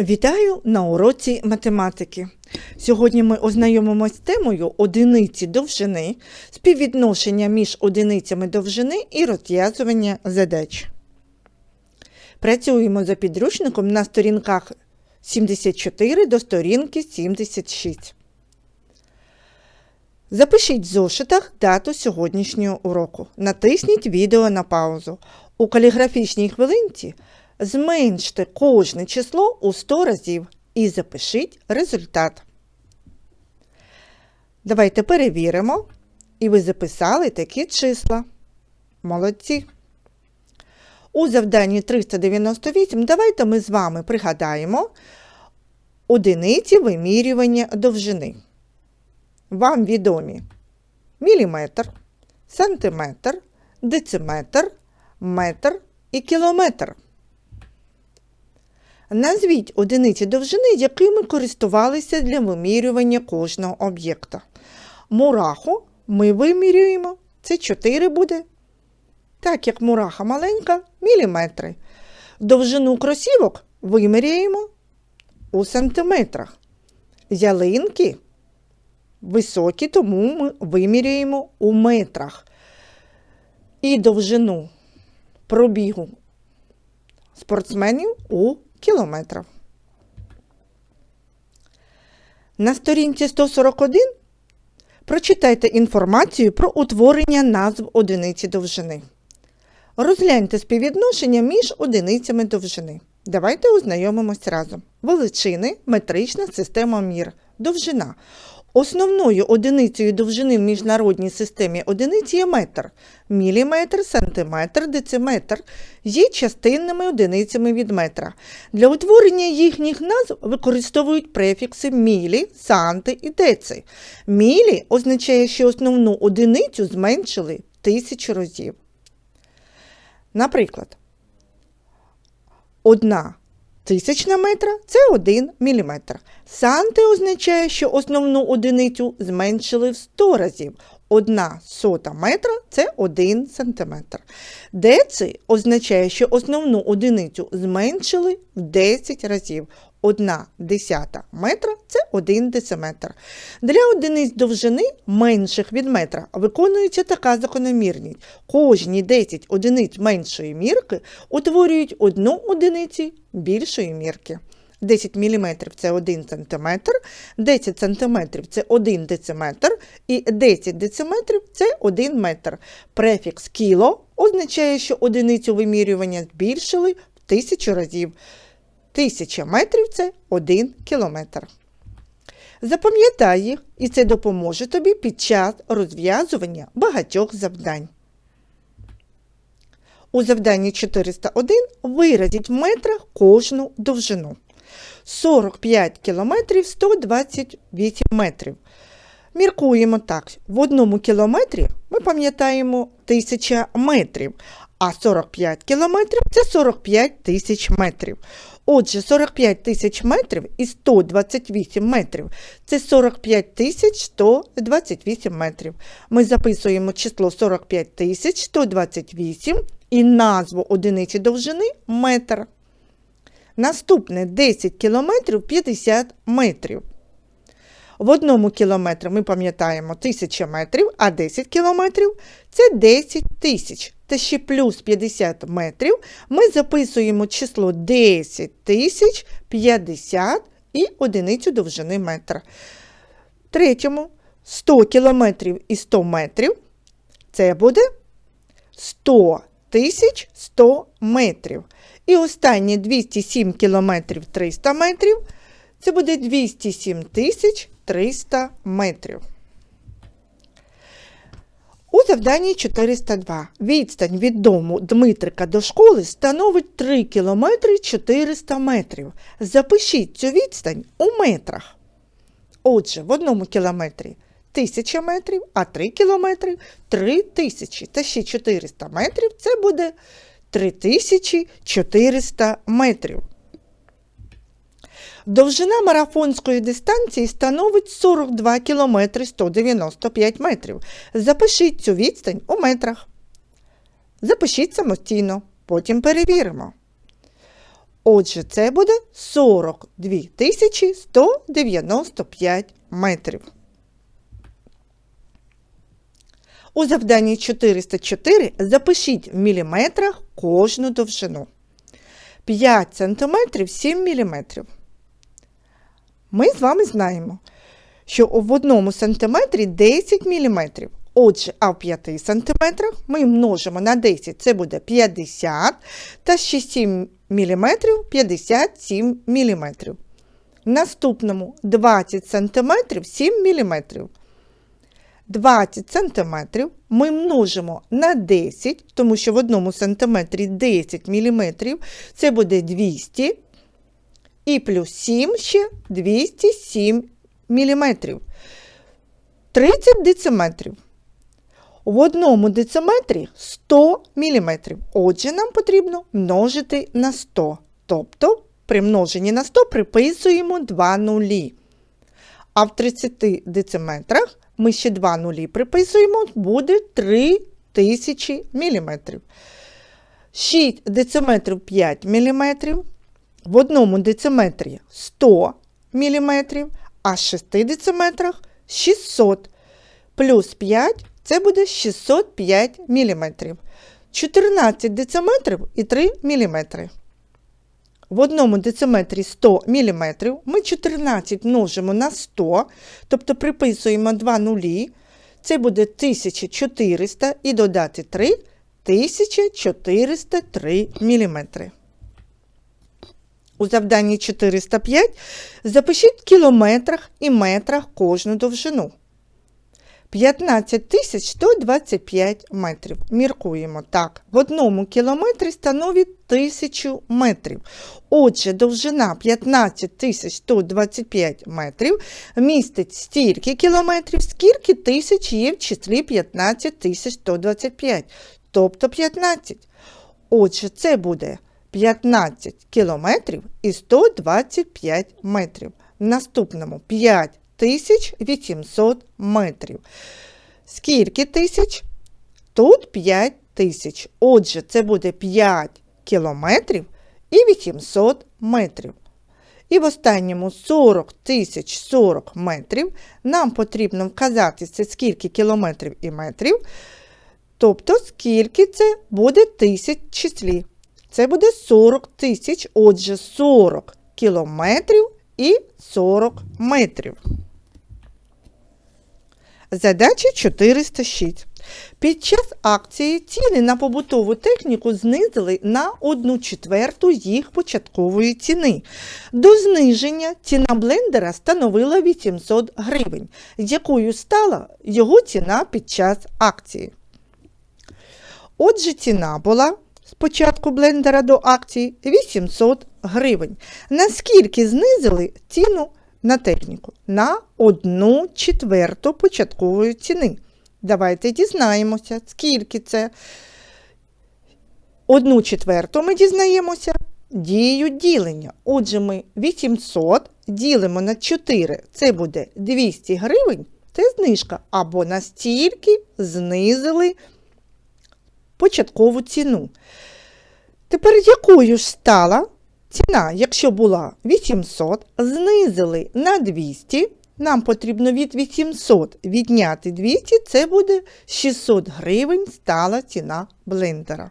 Вітаю на уроці математики. Сьогодні ми ознайомимось з темою одиниці довжини, співвідношення між одиницями довжини і розв'язування задач. Працюємо за підручником на сторінках 74 до сторінки 76. Запишіть в зошитах дату сьогоднішнього уроку. Натисніть відео на паузу. У каліграфічній хвилинці зменште кожне число у 100 разів і запишіть результат. Давайте перевіримо. І ви записали такі числа. Молодці. У завданні 398 давайте ми з вами пригадаємо одиниці вимірювання довжини. Вам відомі міліметр, сантиметр, дециметр, метр і кілометр. Назвіть одиниці довжини, якими користувалися для вимірювання кожного об'єкта. Мураху ми вимірюємо, це 4 буде. Так як мураха маленька, міліметри. Довжину кросівок виміряємо у сантиметрах. Ялинки високі, тому ми виміряємо у метрах. І довжину пробігу спортсменів у кілометрах. На сторінці 141 прочитайте інформацію про утворення назв одиниці довжини. Розгляньте співвідношення між одиницями довжини. Давайте ознайомимось разом. Величини, метрична система мір. Довжина. Основною одиницею довжини в міжнародній системі одиниць є метр. Міліметр, сантиметр, дециметр є частинними одиницями від метра. Для утворення їхніх назв використовують префікси мілі, санти і деци. Мілі означає, що основну одиницю зменшили тисячу разів. Наприклад, одна тисячна метра це 1 міліметр. Санти означає, що основну одиницю зменшили в 100 разів. Одна сота метра це 1 сантиметр. Деци означає, що основну одиницю зменшили в 10 разів. Одна десята метра це 1 дециметр. Для одиниць довжини менших від метра виконується така закономірність. Кожні 10 одиниць меншої мірки утворюють одну одиницю більшої мірки. 10 мм це 1 см, 10 см це 1 дециметр і 10 дециметрів це 1 метр. Префікс кіло означає, що одиницю вимірювання збільшили в тисячу разів. Тисяча метрів це 1 кілометр. Запам'ятай їх, і це допоможе тобі під час розв'язування багатьох завдань. У завданні 401 виразіть в метрах кожну довжину. 45 кілометрів 128 метрів. Міркуємо так. В одному кілометрі ми пам'ятаємо 1000 метрів, а 45 кілометрів це 45 тисяч метрів. Отже, 45 тисяч метрів і 128 метрів це 45 тисяч 128 метрів. Ми записуємо число 45 тисяч 128 і назву одиниці довжини метр. Наступне 10 кілометрів 50 метрів. В одному кілометрі ми пам'ятаємо 1000 метрів, а 10 кілометрів це 10 тисяч. Та ще плюс 50 метрів ми записуємо число 10 тисяч 50 і одиницю довжини метра. Третьому 100 кілометрів і 100 метрів. Це буде 100 тисяч 100 метрів. І останні 207 кілометрів 300 метрів. Це буде 207 тисяч 300 метрів. У завданні 402 відстань від дому Дмитрика до школи становить 3 км 400 метрів. Запишіть цю відстань у метрах. Отже, в одному кілометрі 1000 метрів, а 3 кілометри 3000 та ще 400 метрів це буде 3400 метрів. Довжина марафонської дистанції становить 42 км 195 метрів. Запишіть цю відстань у метрах. Запишіть самостійно, потім перевіримо. Отже, це буде 42 195 метрів. У завданні 404 запишіть в міліметрах кожну довжину. 5 см 7 мм. Ми з вами знаємо, що в одному сантиметрі 10 мм. Отже, а в 5 см ми множимо на 10, це буде 50 та ще 7 мм 57 мм. Наступному 20 см 7 мм. 20 см ми множимо на 10, тому що в одному сантиметрі 10 мм, це буде 200 і плюс 7 ще 207 мм. 30 дециметрів. В одному дециметрі 100 мм. Отже, нам потрібно множити на 100. Тобто при множенні на 100 приписуємо 2 нулі. А в 30 дециметрах ми ще 2 нулі приписуємо, буде 3000 мм. 6 дециметрів 5 мм. В одному дециметрі 100 мм, а 6 дециметрах 600 плюс 5 це буде 605 мм. 14 дециметрів і 3 мм. В одному дециметрі 100 мм ми 14 множимо на 100, тобто приписуємо 2 нулі. Це буде 1400 і додати 3 1403 мм. У завданні 405 запишіть в кілометрах і метрах кожну довжину. 15 125 метрів. Міркуємо так. В одному кілометрі становить 1000 метрів. Отже, довжина 15 125 метрів містить стільки кілометрів, скільки тисяч є в числі 15 125, тобто 15. Отже, це буде 15 кілометрів і 125 метрів. В наступному 5 1800 метрів. Скільки тисяч? Тут 5 тисяч. Отже, це буде 5 кілометрів і 800 метрів. І в останньому 40 тисяч 40 метрів нам потрібно вказати, це скільки кілометрів і метрів. Тобто, скільки це буде тисяч числі. Це буде 40 тисяч, отже, 40 кілометрів і 40 метрів. Задача 406. Під час акції ціни на побутову техніку знизили на 1 четверту їх початкової ціни. До зниження ціна блендера становила 800 гривень, якою стала його ціна під час акції. Отже, ціна була з початку блендера до акції 800 гривень. Наскільки знизили ціну на техніку? На 1 четверту початкової ціни. Давайте дізнаємося, скільки це. Одну четверту ми дізнаємося дією ділення. Отже, ми 800 ділимо на 4, це буде 200 гривень, це знижка. Або настільки знизили початкову ціну. Тепер якою ж стала ціна, якщо була 800, знизили на 200, нам потрібно від 800 відняти 200, це буде 600 гривень стала ціна блендера.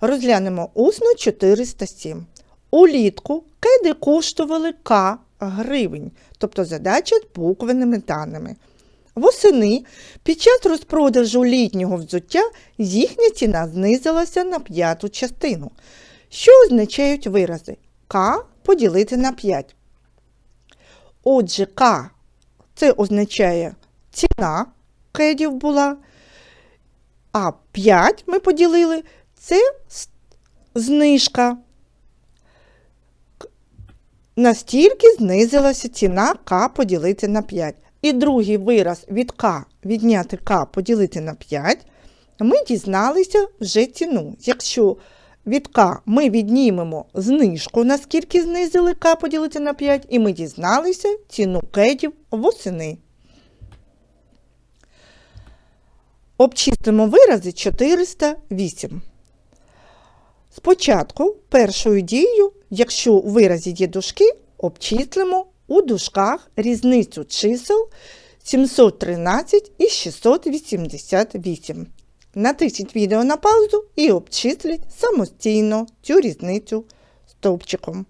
Розглянемо усно 407. Улітку кеди коштували К гривень, тобто задача буквеними даними. Восени під час розпродажу літнього взуття їхня ціна знизилася на п'яту частину. Що означають вирази? К поділити на 5. Отже, К це означає ціна кедів була. А 5 ми поділили це знижка. Настільки знизилася ціна К поділити на 5. І другий вираз від К відняти К поділити на 5, ми дізналися вже ціну. Якщо від К ми віднімемо знижку, наскільки знизили К поділити на 5, і ми дізналися ціну кедів восени. Обчистимо вирази 408. Спочатку першою дією, якщо у виразі є дужки, обчислимо у дужках різницю чисел 713 і 688. Натисніть відео на паузу і обчисліть самостійно цю різницю стовпчиком.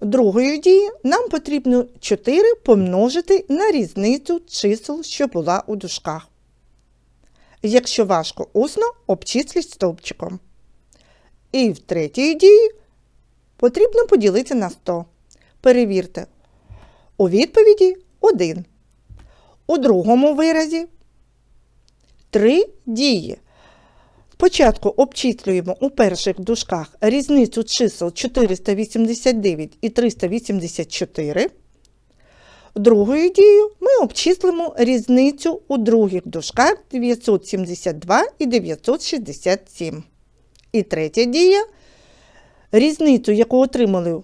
Другою дією нам потрібно 4 помножити на різницю чисел, що була у дужках. Якщо важко усно, обчисліть стовпчиком. І в третій дії потрібно поділити на 100. Перевірте. У відповіді 1. У другому виразі 3 дії. Спочатку обчислюємо у перших дужках різницю чисел 489 і 384. Другою дією ми обчислимо різницю у других дужках 972 і 967. І третя дія різницю, яку отримали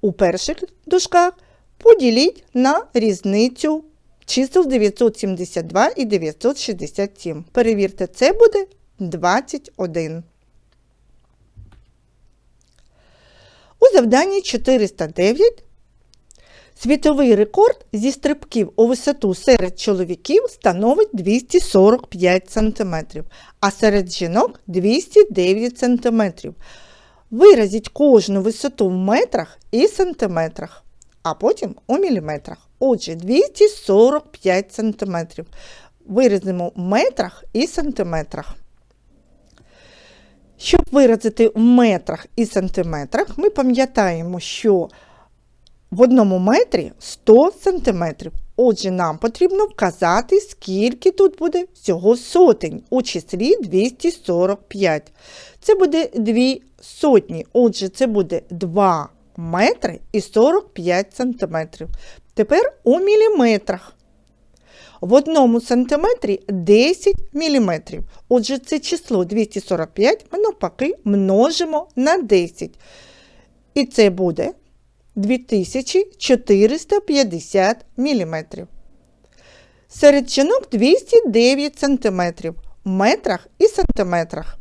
у перших дужках, поділіть на різницю чисел 972 і 967. Перевірте, це буде 21. У завданні 409 світовий рекорд зі стрибків у висоту серед чоловіків становить 245 см, а серед жінок 209 см. Виразіть кожну висоту в метрах і сантиметрах, а потім у міліметрах. Отже, 245 см. Виразимо в метрах і сантиметрах. Щоб виразити в метрах і сантиметрах, ми пам'ятаємо, що в одному метрі 100 сантиметрів. Отже, нам потрібно вказати, скільки тут буде всього сотень у числі 245. Це буде 2 сотні. Отже, це буде 2 метри і 45 сантиметрів. Тепер у міліметрах. В одному сантиметрі 10 міліметрів. Отже, це число 245 ми навпаки множимо на 10. І це буде 2450 міліметрів. Серед жінок 209 сантиметрів в метрах і сантиметрах.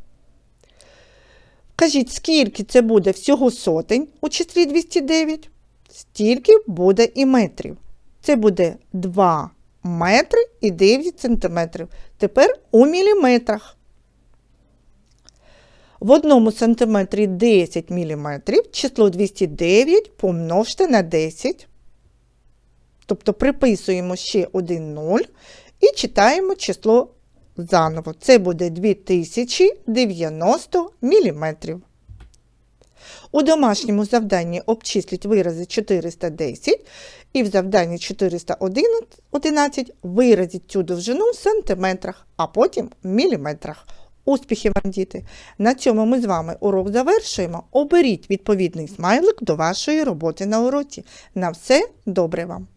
Кажіть, скільки це буде всього сотень у числі 209? Стільки буде і метрів. Це буде 2 метри і 9 сантиметрів. Тепер у міліметрах. В одному сантиметрі 10 міліметрів, число 209 помножте на 10. Тобто приписуємо ще один 0 і читаємо число заново. Це буде 2090 міліметрів. У домашньому завданні обчисліть вирази 410 і в завданні 411 виразіть цю довжину в сантиметрах, а потім в міліметрах. Успіхів вам, діти! На цьому ми з вами урок завершуємо. Оберіть відповідний смайлик до вашої роботи на уроці. На все добре вам!